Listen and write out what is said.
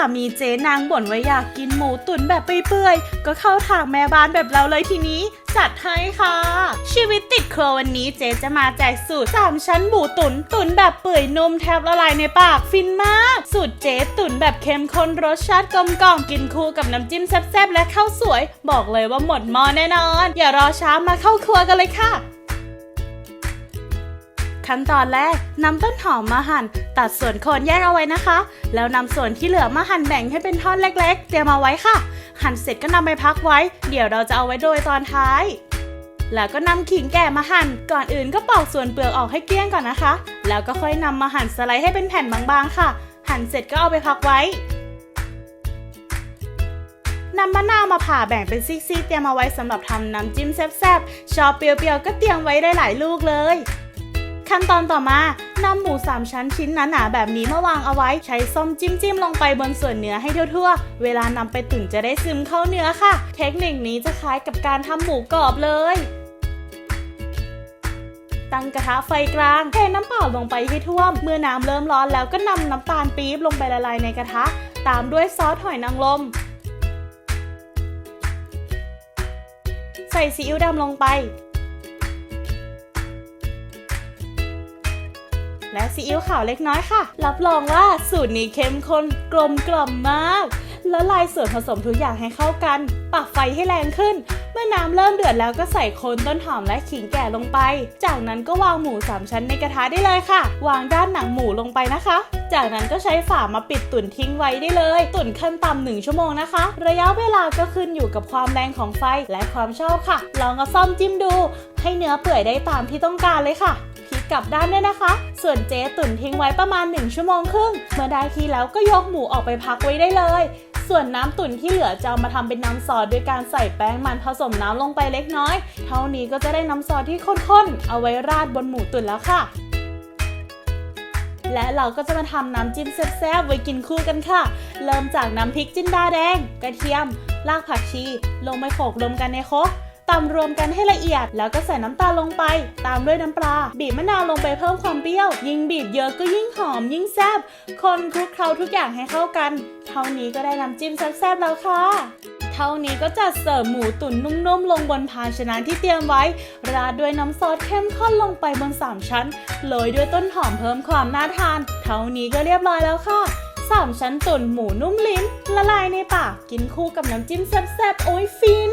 ามีเจ๊นางบ่นว่าอยากกินหมูตุ๋นแบบเปื่อยๆ ก็เข้าทางแม่บ้านแบบเราเลยทีนี้ จัดให้ค่ะ ชีวิตติดครัววันนี้เจ๊จะมาแจกสูตร 3 ชั้นหมูตุ๋นตุ๋นแบบเปื่อยนุ่มแทบละลายในปากฟินมาก สูตรเจ๊ตุ๋นแบบเข้มข้นรสชาติกลมกล่อมกินคู่กับน้ำจิ้มแซ่บๆและข้าวสวย บอกเลยว่าหมดหม้อแน่นอน อย่ารอช้ามาเข้าครัวกันเลยค่ะ ขั้นตอนแรกนำต้นหอมมาหั่น ตัดส่วนโคนแยกเอาไว้นะคะ แล้วนำส่วนที่เหลือมาหั่นแบ่งให้เป็นท่อนเล็ก ๆ เตรียมเอาไว้ค่ะ หั่นเสร็จก็นำไปพักไว้ เดี๋ยวเราจะเอาไว้โดยตอนท้าย แล้วก็นำขิงแก่มาหั่น ก่อนอื่นก็ปอกส่วนเปลือกออกให้เกลี้ยงก่อนนะคะ แล้วก็ค่อยนำมาหั่นสไลด์ให้เป็นแผ่นบางๆค่ะ หั่นเสร็จก็เอาไปพักไว้นำมะนาวมาผ่าแบ่งเป็นซีกๆเตรียมเอาไว้สำหรับทำน้ำจิ้มแซ่บๆ ชอบเปรี้ยวๆ ก็เตรียมไว้ได้หลายลูกเลย ขั้นตอนต่อมานำหมูสามชั้นชิ้นหนาๆแบบนี้มาวางเอาไว้ใช้ส้อมจิ้มจิ้มๆลงไปบนส่วนเนื้อให้ทั่วๆ เวลานำไปตุ๋นจะได้ซึมเข้าเนื้อค่ะ เทคนิคนี้จะคล้ายกับการทำหมูกรอบเลยตั้งกระทะไฟกลางเทน้ำเปล่าลงไปให้ท่วม เมื่อน้ำเริ่มร้อนแล้วก็นำน้ำตาลปี๊บลงไปละลายในกระทะ ตามด้วยซอสหอยนางรมใส่ซีอิ๊วดำลงไป และซีอิ๊วขาวเล็กน้อยค่ะ รับรองว่าสูตรนี้เข้มข้นกลมกล่อมมาก แล้วลายส่วนผสมทุกอย่างให้เข้ากันปักไฟให้แรงขึ้น เมื่อน้ำเริ่มเดือดแล้วก็ใส่โคนต้นหอมและขิงแก่ลงไป จากนั้นก็วางหมูสามชั้นในกระทะได้เลยค่ะ วางด้านหนังหมูลงไปนะคะจากนั้นก็ใช้ฝามาปิดตุ๋นทิ้งไว้ได้เลย ตุ๋นขั้นต่ำหนึ่งชั่วโมงนะคะ ระยะเวลาก็ขึ้นอยู่กับความแรงของไฟและความชอบค่ะ ลองเอาซ่อมจิ้มดู ให้เนื้อเปื่อยได้ตามที่ต้องการเลยค่ะ กลับด้านด้วยนะคะ ส่วนเจ๊ตุ๋นทิ้งไว้ประมาณ 1 ชั่วโมงครึ่ง เมื่อได้ที่แล้วก็ยกหมูออกไปพักไว้ได้เลย ส่วนน้ำตุ๋นที่เหลือจะเอามาทำเป็นน้ำซอสด้วยการใส่แป้งมันผสมน้ำลงไปเล็กน้อย เท่านี้ก็จะได้น้ำซอสที่ข้นๆ เอาไว้ราดบนหมูตุ๋นแล้วค่ะ และเราก็จะมาทำน้ำจิ้มแซ่บๆไว้กินคู่กันค่ะ เริ่มจากน้ำพริกจินดาแดง กระเทียม รากผักชี ลงไปโขลกรวมกันในครก ตำรวมกันให้ละเอียด แล้วก็ใส่น้ำตาลลงไป ตามด้วยน้ำปลา บีบมะนาวลงไปเพิ่มความเปรี้ยว ยิ่งบีบเยอะก็ยิ่งหอมยิ่งแซ่บ คนคลุกเคล้าทุกอย่างให้เข้ากัน เท่านี้ก็ได้น้ำจิ้มแซ่บๆแล้วค่ะเท่านี้ก็จัดเสิร์ฟหมูตุ๋นนุ่มๆ ลงบนภาชนะที่เตรียมไว้ ราดด้วยน้ำซอสเข้มข้นลงไปบน 3 ชั้น โรยด้วยต้นหอมเพิ่มความน่าทาน เท่านี้ก็เรียบร้อยแล้วค่ะ 3 ชั้นตุ๋นหมูนุ่มลิ้น ละลายในปาก กินคู่กับน้ำจิ้มแซ่บๆ โอ้ยฟิน